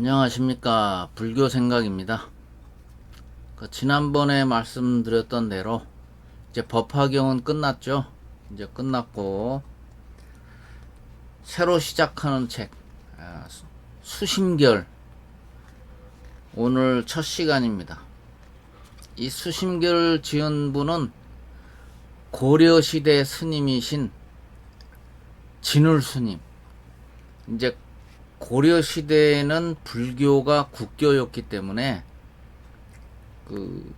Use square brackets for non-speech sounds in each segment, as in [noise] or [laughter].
안녕하십니까 불교 생각입니다. 그 지난번에 말씀드렸던 대로 이제 법화경은 끝났죠. 이제 끝났고 새로 시작하는 책 아, 수- 수심결 오늘 첫 시간입니다. 이 수심결 지은 분은 고려 시대 스님이신 진울 스님. 이제 고려 시대에는 불교가 국교였기 때문에 그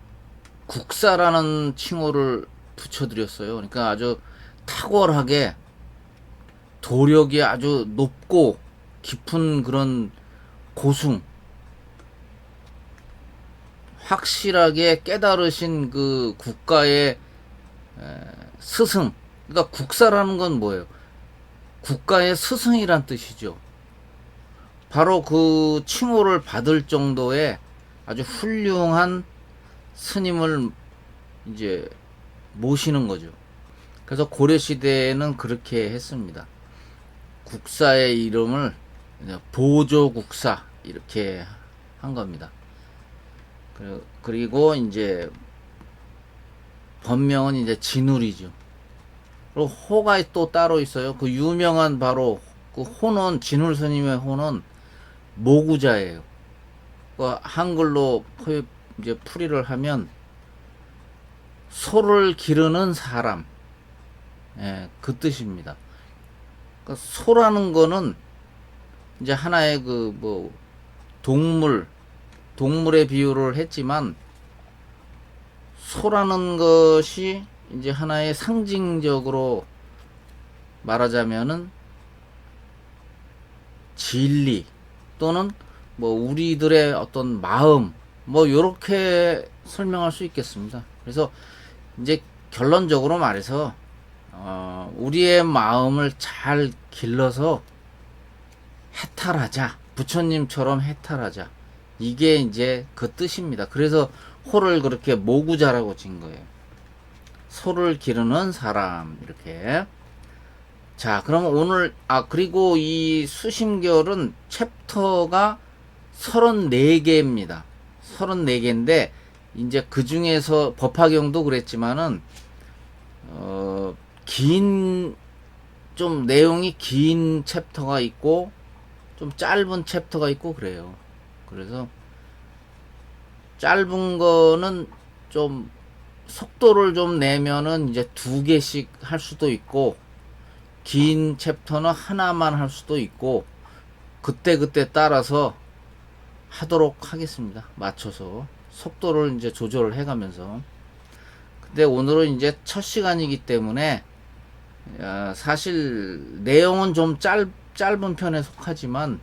국사라는 칭호를 붙여드렸어요. 그러니까 아주 탁월하게 도력이 아주 높고 깊은 그런 고승 확실하게 깨달으신 그 국가의 에, 스승 그러니까 국사라는 건 뭐예요? 국가의 스승이란 뜻이죠. 바로 그 칭호를 받을 정도의 아주 훌륭한 스님을 이제 모시는 거죠. 그래서 고려 시대에는 그렇게 했습니다. 국사의 이름을 보조국사 이렇게 한 겁니다. 그리고- 이제 본명은 이제 진울이죠. 그리고 호가 또 따로 있어요. 그 유명한 바로 그 호는 진울 스님의 호는 모구자예요. 그 한글로 포 이제 풀이를 하면 소를 기르는 사람, 예, 그 뜻입니다. 그 소라는 거는 이제 하나의 그 뭐 동물, 동물의 비유를 했지만 소라는 것이 이제 하나의 상징적으로 말하자면은 진리 또는 뭐 우리들의 어떤 마음 뭐 요렇게 설명할 수 있겠습니다. 그래서 이제 결론적으로 말해서 어 우리의 마음을 잘 길러서 해탈하자. 부처님처럼 해탈하자. 이게 이제 그 뜻입니다. 그래서 호를 그렇게 모구자라고 진 거예요. 소를 기르는 사람 이렇게 자 그럼 오늘 아 그리고 이 수심결은 챕터가 34개입니다. 34개인데 이제 그 중에서 법화경도 그랬지만은 어 긴 좀 내용이 긴 챕터가 있고 좀 짧은 챕터가 있고 그래요. 그래서 짧은 거는 좀 속도를 좀 내면은 이제 두 개씩 할 수도 있고 긴 챕터는 하나만 할 수도 있고 그때 그때 따라서 하도록 하겠습니다. 맞춰서 속도를 이제 조절을 해 가면서 근데 오늘은 이제 첫 시간이기 때문에 아, 사실 내용은 좀 짧, 짧은 편에 속하지만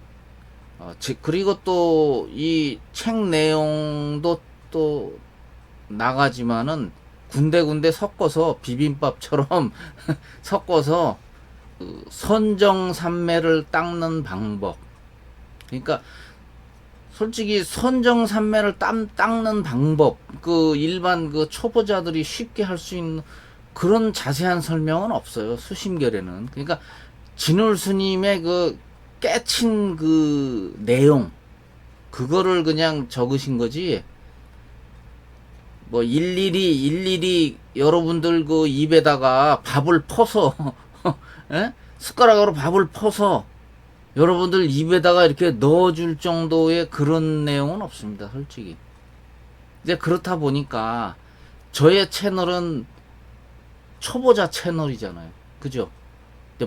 어, 지- 그리고 또 이 책 내용도 또 나가지만은 군데군데 섞어서 비빔밥처럼 [laughs] 섞어서 그 선정산매를 닦는 방법. 그러니까 솔직히 선정산매를 땀, 닦는 방법, 그 일반 그 초보자들이 쉽게 할 수 있는 그런 자세한 설명은 없어요. 수심결에는. 그러니까 진울 스님의 그 깨친 그 내용, 그거를 그냥 적으신 거지. 뭐 일일이 일일이 여러분들 그 입에다가 밥을 퍼서 [laughs] 예? 숟가락으로 밥을 퍼서 여러분들 입에다가 이렇게 넣어줄 정도의 그런 내용은 없습니다, 솔직히. 이제 그렇다 보니까 저의 채널은 초보자 채널이잖아요, 그죠?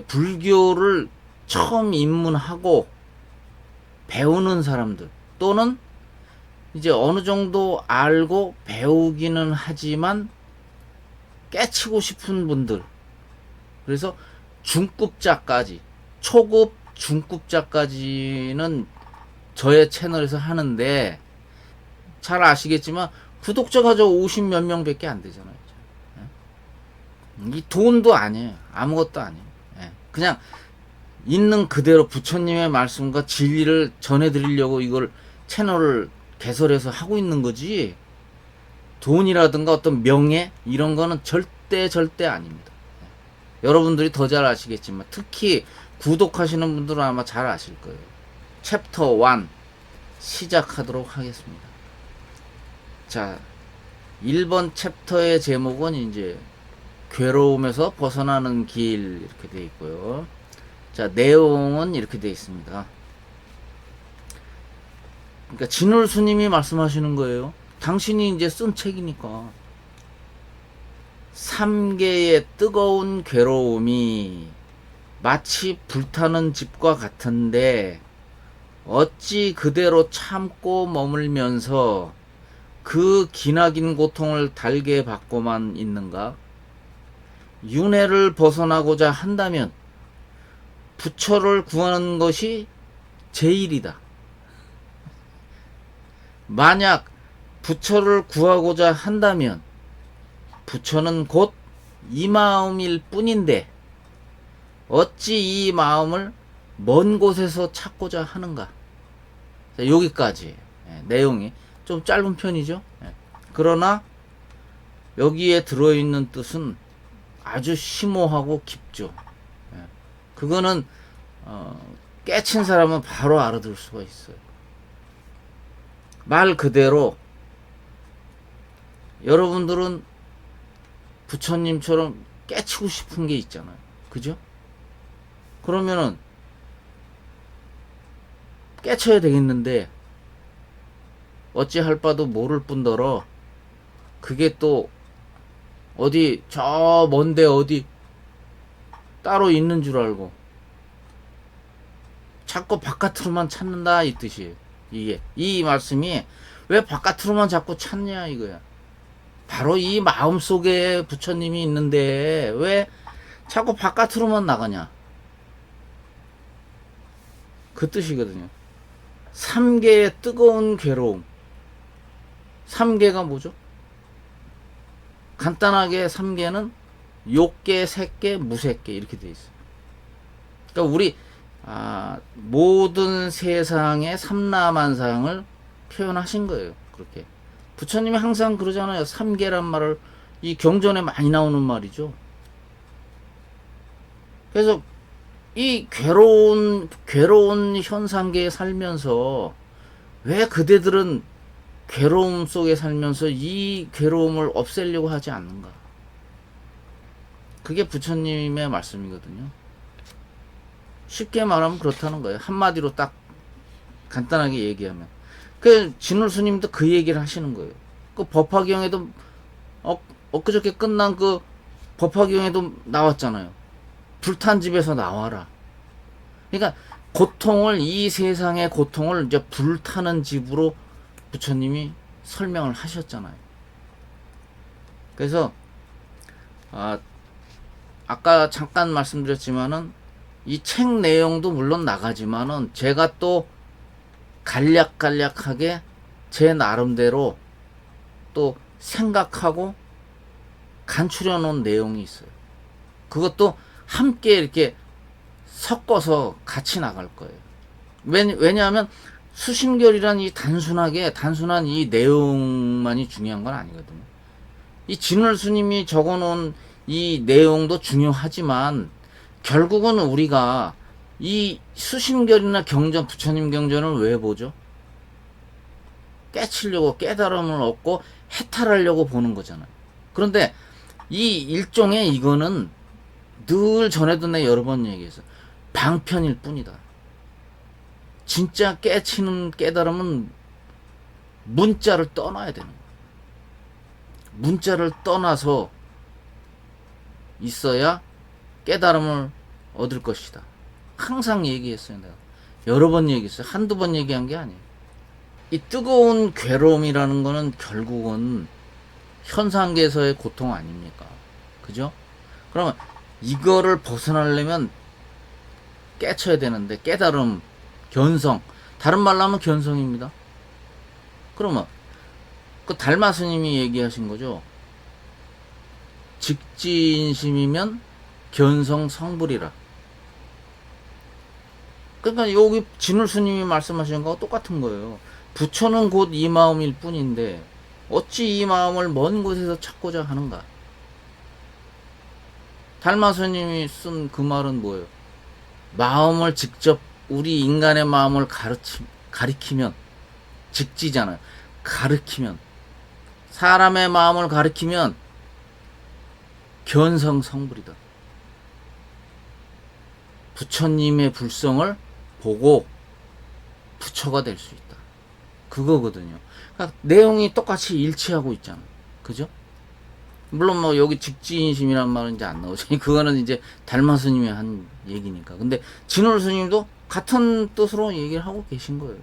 불교를 처음 입문하고 배우는 사람들 또는 이제 어느 정도 알고 배우기는 하지만 깨치고 싶은 분들. 그래서 중급자까지, 초급, 중급자까지는 저의 채널에서 하는데 잘 아시겠지만 구독자가 저 50몇 명밖에 안 되잖아요. 예? 이 돈도 아니에요. 아무것도 아니에요. 예. 그냥 있는 그대로 부처님의 말씀과 진리를 전해드리려고 이걸 채널을 개설해서 하고 있는 거지 돈이라든가 어떤 명예 이런 거는 절대 절대 아닙니다. 예. 여러분들이 더 잘 아시겠지만 특히 구독하시는 분들은 아마 잘 아실 거예요. 챕터 1 시작하도록 하겠습니다. 자, 1번 챕터의 제목은 이제 괴로움에서 벗어나는 길 이렇게 되어 있고요. 자, 내용은 이렇게 되어 있습니다. 그러니까 진울 스님이 말씀하시는 거예요. 당신이 이제 쓴 책이니까. 삼계의 뜨거운 괴로움이 마치 불타는 집과 같은데 어찌 그대로 참고 머물면서 그 기나긴 고통을 달게 받고만 있는가? 윤회를 벗어나고자 한다면 부처를 구하는 것이 제일이다. 만약 부처를 구하고자 한다면 부처는 곧 이 마음일 뿐인데 어찌 이 마음을 먼 곳에서 찾고자 하는가? 자, 여기까지 예, 내용이 좀 짧은 편이죠. 예. 그러나 여기에 들어있는 뜻은 아주 심오하고 깊죠. 예. 그거는 어, 깨친 사람은 바로 알아들 수가 있어요. 말 그대로 여러분들은 부처님처럼 깨치고 싶은 게 있잖아요. 그죠? 그러면은 깨쳐야 되겠는데 어찌할 바도 모를 뿐더러 그게 또 어디 저 먼데 어디 따로 있는 줄 알고 자꾸 바깥으로만 찾는다 이 뜻이에요. 이게 이 말씀이 왜 바깥으로만 자꾸 찾냐 이거야. 바로 이 마음 속에 부처님이 있는데 왜 자꾸 바깥으로만 나가냐? 그 뜻이거든요. 삼계의 뜨거운 괴로움. 삼계가 뭐죠? 간단하게 삼계는 욕계, 색계, 무색계 이렇게 돼 있어요. 그러니까 우리 아, 모든 세상의 삼라만상을 표현하신 거예요. 그렇게. 부처님이 항상 그러잖아요. 삼계란 말을 이 경전에 많이 나오는 말이죠. 그래서 이 괴로운 괴로운 현상계에 살면서 왜 그대들은 괴로움 속에 살면서 이 괴로움을 없애려고 하지 않는가? 그게 부처님의 말씀이거든요. 쉽게 말하면 그렇다는 거예요. 한마디로 딱 간단하게 얘기하면. 그 진울 스님도 그 얘기를 하시는 거예요. 그 법화경에도 어, 엊그저께 끝난 그 법화경에도 나왔잖아요. 불탄 집에서 나와라. 그러니까 고통을 이 세상의 고통을 이제 불타는 집으로 부처님이 설명을 하셨잖아요. 그래서 아, 아까 잠깐 말씀드렸지만은 이 책 내용도 물론 나가지만은 제가 또 간략간략하게 제 나름대로 또 생각하고 간추려 놓은 내용이 있어요. 그것도 함께 이렇게 섞어서 같이 나갈 거예요. 왜냐, 하면 수심결이란 이 단순하게 단순한 이 내용만이 중요한 건 아니거든요. 이 진월 스님이 적어 놓은 이 내용도 중요하지만 결국은 우리가 이 수심결이나 경전, 부처님 경전을 왜 보죠? 깨치려고 깨달음을 얻고 해탈하려고 보는 거잖아요. 그런데 이 일종의 이거는 늘 전에도 내 여러 번 얘기했어. 방편일 뿐이다. 진짜 깨치는 깨달음은 문자를 떠나야 되는 거야. 문자를 떠나서 있어야 깨달음을 얻을 것이다. 항상 얘기했어요, 내가. 여러 번 얘기했어요. 한두 번 얘기한 게 아니에요. 이 뜨거운 괴로움이라는 거는 결국은 현상계에서의 고통 아닙니까? 그죠? 그러면 이거를 벗어나려면 깨쳐야 되는데 깨달음, 견성, 다른 말로 하면 견성입니다. 그러면 그 달마 스님이 얘기하신 거죠. 직지인심이면 견성 성불이라. 그러니까 여기 진울 스님이 말씀하시는 거와 똑같은 거예요. 부처는 곧 이 마음일 뿐인데 어찌 이 마음을 먼 곳에서 찾고자 하는가? 달마 스님이 쓴 그 말은 뭐예요? 마음을 직접 우리 인간의 마음을 가르치, 가리키면 직지잖아요. 가르키면 사람의 마음을 가르키면 견성 성불이다. 부처님의 불성을 보고 부처가 될 수 있다. 그거거든요. 그러니까 내용이 똑같이 일치하고 있잖아. 그죠? 물론 뭐 여기 직지인심이란 말은 이제 안 나오죠. [laughs] 그거는 이제 달마 스님이 한 얘기니까. 근데 진월 스님도 같은 뜻으로 얘기를 하고 계신 거예요.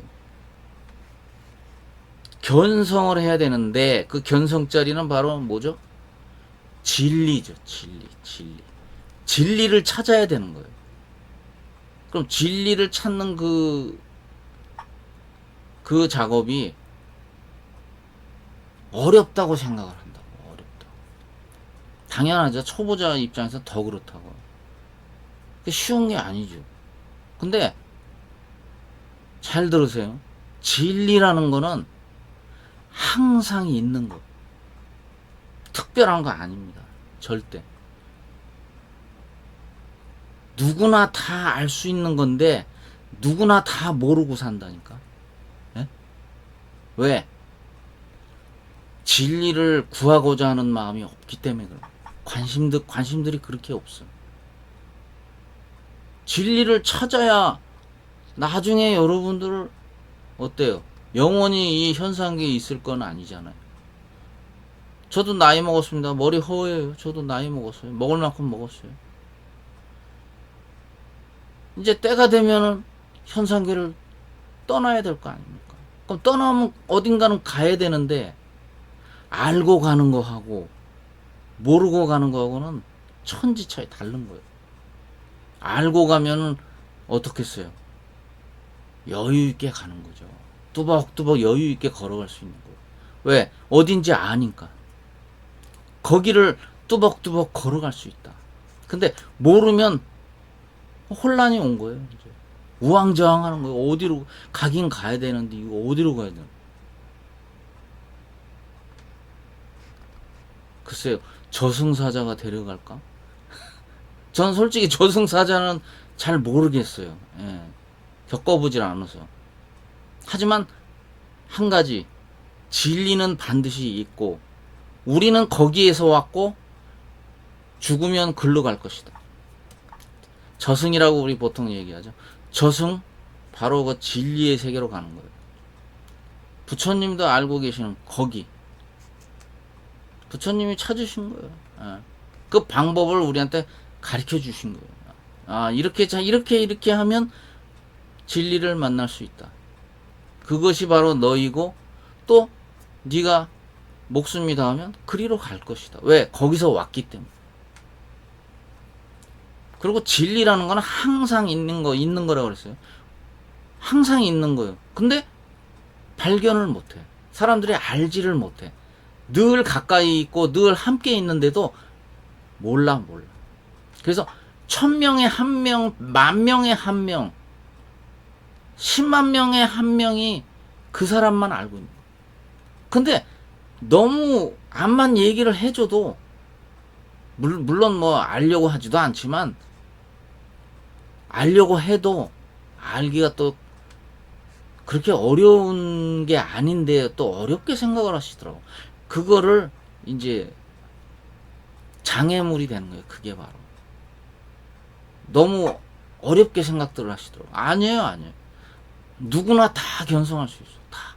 견성을 해야 되는데 그 견성 자리는 바로 뭐죠? 진리죠. 진리, 진리. 진리를 찾아야 되는 거예요. 그럼 진리를 찾는 그, 그 작업이 어렵다고 생각을 한다고. 어렵다. 당연하죠. 초보자 입장에서 더 그렇다고. 쉬운 게 아니죠. 근데 잘 들으세요. 진리라는 거는 항상 있는 거. 특별한 거 아닙니다. 절대. 누구나 다 알 수 있는 건데 누구나 다 모르고 산다니까. 예? 왜? 진리를 구하고자 하는 마음이 없기 때문에 그래. 관심들 관심들이 그렇게 없어. 진리를 찾아야 나중에 여러분들 어때요? 영원히 이 현상계에 있을 건 아니잖아요. 저도 나이 먹었습니다. 머리 허해요. 저도 나이 먹었어요. 먹을 만큼 먹었어요. 이제 때가 되면은 현상계를 떠나야 될 거 아닙니까? 그럼 떠나면 어딘가는 가야 되는데 알고 가는 거하고 모르고 가는 거하고는 천지 차이 다른 거예요. 알고 가면은 어떻겠어요? 여유 있게 가는 거죠. 뚜벅뚜벅 여유 있게 걸어갈 수 있는 거예요. 왜? 어딘지 아니까. 거기를 뚜벅뚜벅 걸어갈 수 있다. 근데 모르면 혼란이 온 거예요. 이제. 우왕좌왕하는 거예요. 어디로 가긴 가야 되는데 이거 어디로 가야 되나? 글쎄요. 저승사자가 데려갈까? [laughs] 전 솔직히 저승사자는 잘 모르겠어요. 예. 겪어보질 않아서. 하지만 한 가지 진리는 반드시 있고 우리는 거기에서 왔고 죽으면 글로 갈 것이다. 저승이라고 우리 보통 얘기하죠. 저승 바로 그 진리의 세계로 가는 거예요. 부처님도 알고 계시는 거기. 부처님이 찾으신 거예요. 예. 그 방법을 우리한테 가르쳐 주신 거예요. 아, 이렇게 자 이렇게 이렇게 하면 진리를 만날 수 있다. 그것이 바로 너이고 또 네가 목숨이 닿으면 그리로 갈 것이다. 왜? 거기서 왔기 때문에. 그리고 진리라는 거는 항상 있는 거, 있는 거라고 그랬어요. 항상 있는 거예요. 근데 발견을 못 해. 사람들이 알지를 못 해. 늘 가까이 있고 늘 함께 있는데도 몰라, 몰라. 그래서 천 명에 한 명, 만 명에 한 명, 십만 명에 한 명이 그 사람만 알고 있는 거예요. 근데 너무 암만 얘기를 해줘도 물, 물론 뭐 알려고 하지도 않지만 알려고 해도 알기가 또 그렇게 어려운 게 아닌데 또 어렵게 생각을 하시더라고. 그거를 이제 장애물이 되는 거예요. 그게 바로. 너무 어렵게 생각들을 하시더라고. 아니에요, 아니에요. 누구나 다 견성할 수 있어. 다.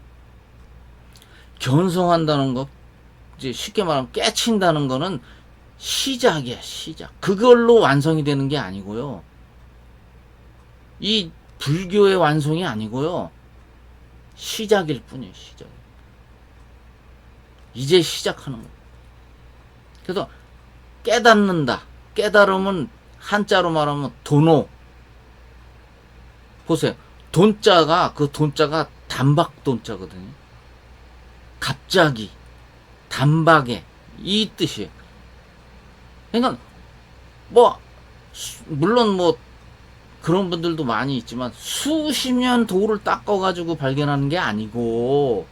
견성한다는 거, 이제 쉽게 말하면 깨친다는 거는 시작이야, 시작. 그걸로 완성이 되는 게 아니고요. 이 불교의 완성이 아니고요. 시작일 뿐이에요, 시작. 이제 시작하는 거예요. 그래서 깨닫는다. 깨달음은 한자로 말하면 도노. 보세요. 돈자가 그 돈자가 단박 돈자거든요. 갑자기 단박에 이 뜻이에요. 그러니까 뭐 수- 물론 뭐 그런 분들도 많이 있지만 수십 년 도를 닦아 가지고 발견하는 게 아니고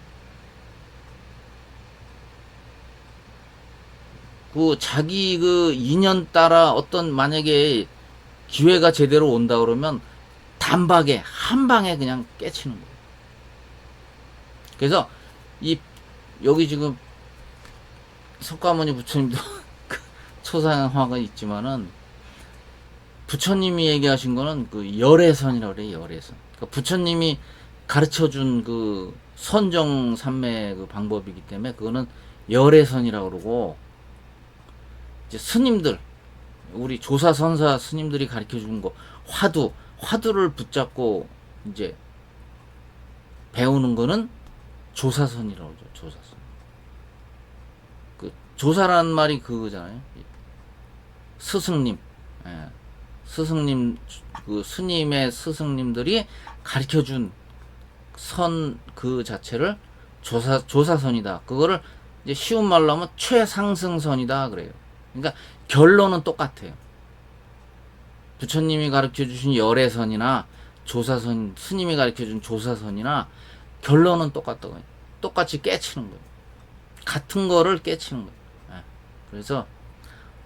그 자기 그 인연 따라 어떤 만약에 기회가 제대로 온다 그러면 단박에 한 방에 그냥 깨치는 거예요. 그래서 이 여기 지금 석가모니 부처님도 [laughs] 그 초상화가 있지만은 부처님이 얘기하신 거는 그 열애선이라고 그래요 열애선. 그러니까 부처님이 가르쳐 준 그 선정 삼매 그 방법이기 때문에 그거는 열애선이라고 그러고 이제 스님들 우리 조사 선사 스님들이 가르쳐 준 거 화두 화두를 붙잡고 이제 배우는 거는 조사선이라고 그러죠 조사선. 그 조사라는 말이 그거잖아요. 스승님. 예. 스승님 그 스님의 스승님들이 가르쳐 준 선 그 자체를 조사 조사선이다 그거를 이제 쉬운 말로 하면 최상승선이다 그래요 그러니까 결론은 똑같아요 부처님이 가르쳐 주신 열애선이나 조사선 스님이 가르쳐 준 조사선이나 결론은 똑같다고. 똑같이 깨치는 거예요. 같은 거를 깨치는 거예요. 예. 그래서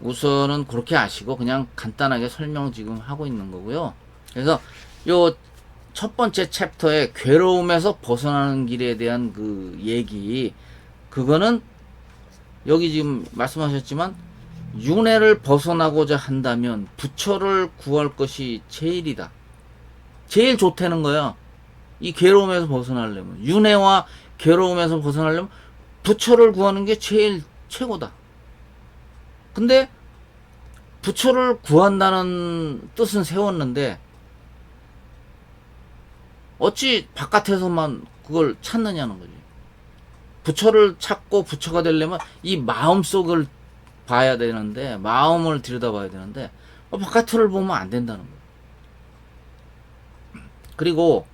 우선은 그렇게 아시고 그냥 간단하게 설명 지금 하고 있는 거고요. 그래서 요 첫 번째 챕터에 괴로움에서 벗어나는 길에 대한 그 얘기 그거는 여기 지금 말씀하셨지만 윤회를 벗어나고자 한다면 부처를 구할 것이 제일이다. 제일 좋다는 거야. 이 괴로움에서 벗어나려면 윤회와 괴로움에서 벗어나려면 부처를 구하는 게 제일 최고다. 근데 부처를 구한다는 뜻은 세웠는데 어찌 바깥에서만 그걸 찾느냐는 거지. 부처를 찾고 부처가 되려면 이 마음속을 봐야 되는데 마음을 들여다봐야 되는데 어, 바깥을 보면 안 된다는 거예요. 그리고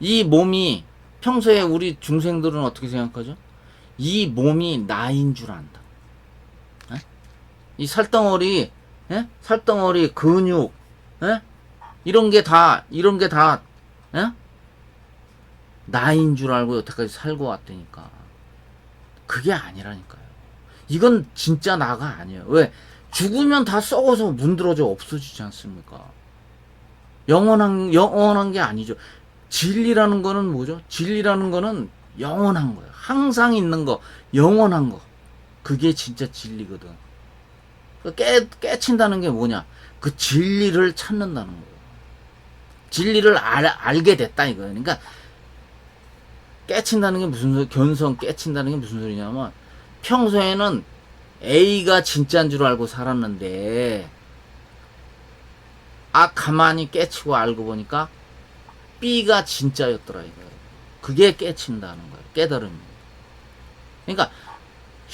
이 몸이 평소에 우리 중생들은 어떻게 생각하죠? 이 몸이 나인 줄 안다. 에? 이 살덩어리, 에? 살덩어리, 근육, 에? 이런 게 다, 이런 게 다, 에? 나인 줄 알고 여태까지 살고 왔다니까. 그게 아니라니까요. 이건 진짜 나가 아니에요. 왜? 죽으면 다 썩어서 문드러져 없어지지 않습니까? 영원한, 영원한 게 아니죠. 진리라는 거는 뭐죠? 진리라는 거는 영원한 거예요. 항상 있는 거, 영원한 거. 그게 진짜 진리거든. 그 깨, 깨친다는 게 뭐냐? 그 진리를 찾는다는 거예요. 진리를 알, 알게 됐다 이거예요. 그러니까 깨친다는 게 무슨 소리, 견성 깨친다는 게 무슨 소리냐면 평소에는 A가 진짜인 줄 알고 살았는데 아 가만히 깨치고 알고 보니까 B가 진짜였더라 이거예요. 그게 깨친다는 거예요. 깨달음입니다. 그러니까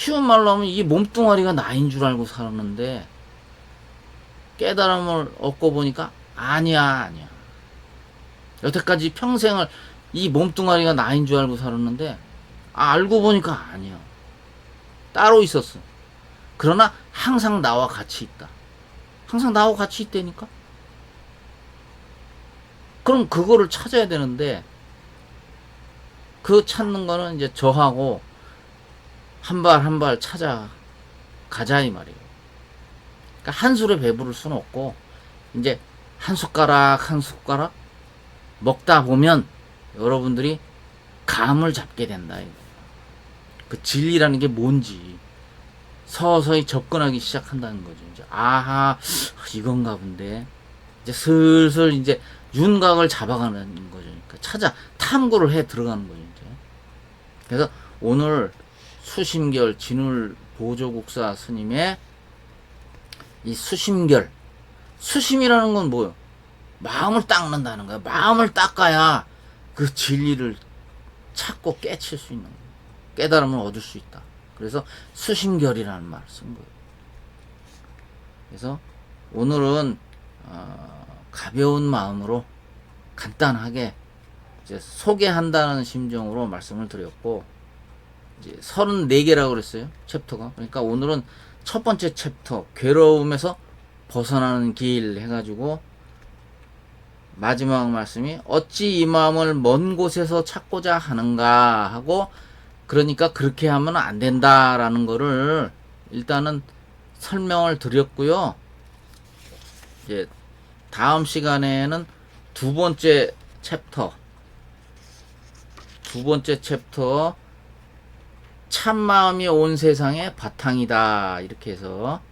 쉬운 말로 하면 이 몸뚱아리가 나인 줄 알고 살았는데 깨달음을 얻고 보니까 아니야 아니야. 여태까지 평생을 이 몸뚱아리가 나인 줄 알고 살았는데 아, 알고 보니까 아니야. 따로 있었어. 그러나 항상 나와 같이 있다. 항상 나와 같이 있다니까? 그럼 그거를 찾아야 되는데 그 찾는 거는 이제 저하고 한 발 한 발 찾아 가자 이 말이에요. 그러니까 한 술에 배부를 수는 없고 이제 한 숟가락 한 숟가락 먹다 보면 여러분들이 감을 잡게 된다. 이거. 그 진리라는 게 뭔지 서서히 접근하기 시작한다는 거죠. 이제 아하 이건가 본데 이제 슬슬 이제 윤곽을 잡아가는 거죠. 그러니까 찾아 탐구를 해 들어가는 거죠. 이제. 그래서 오늘 수심결 진울 보조국사 스님의 이 수심결 수심이라는 건 뭐요? 마음을 닦는다는 거야. 마음을 닦아야 그 진리를 찾고 깨칠 수 있는 거예요. 깨달음을 얻을 수 있다. 그래서 수심결이라는 말을 쓴 거예요. 그래서 오늘은 어, 가벼운 마음으로 간단하게 이제 소개한다는 심정으로 말씀을 드렸고 이제 34개라고 그랬어요. 챕터가. 그러니까 오늘은 첫 번째 챕터 괴로움에서 벗어나는 길 해가지고 마지막 말씀이 어찌 이 마음을 먼 곳에서 찾고자 하는가 하고 그러니까 그렇게 하면 안 된다라는 거를 일단은 설명을 드렸고요. 이제 다음 시간에는 두 번째 챕터 두 번째 챕터 참마음이 온 세상의 바탕이다 이렇게 해서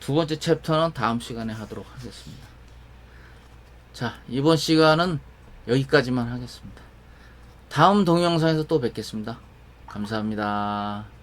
두 번째 챕터는 다음 시간에 하도록 하겠습니다. 자 이번 시간은 여기까지만 하겠습니다. 다음 동영상에서 또 뵙겠습니다. 감사합니다.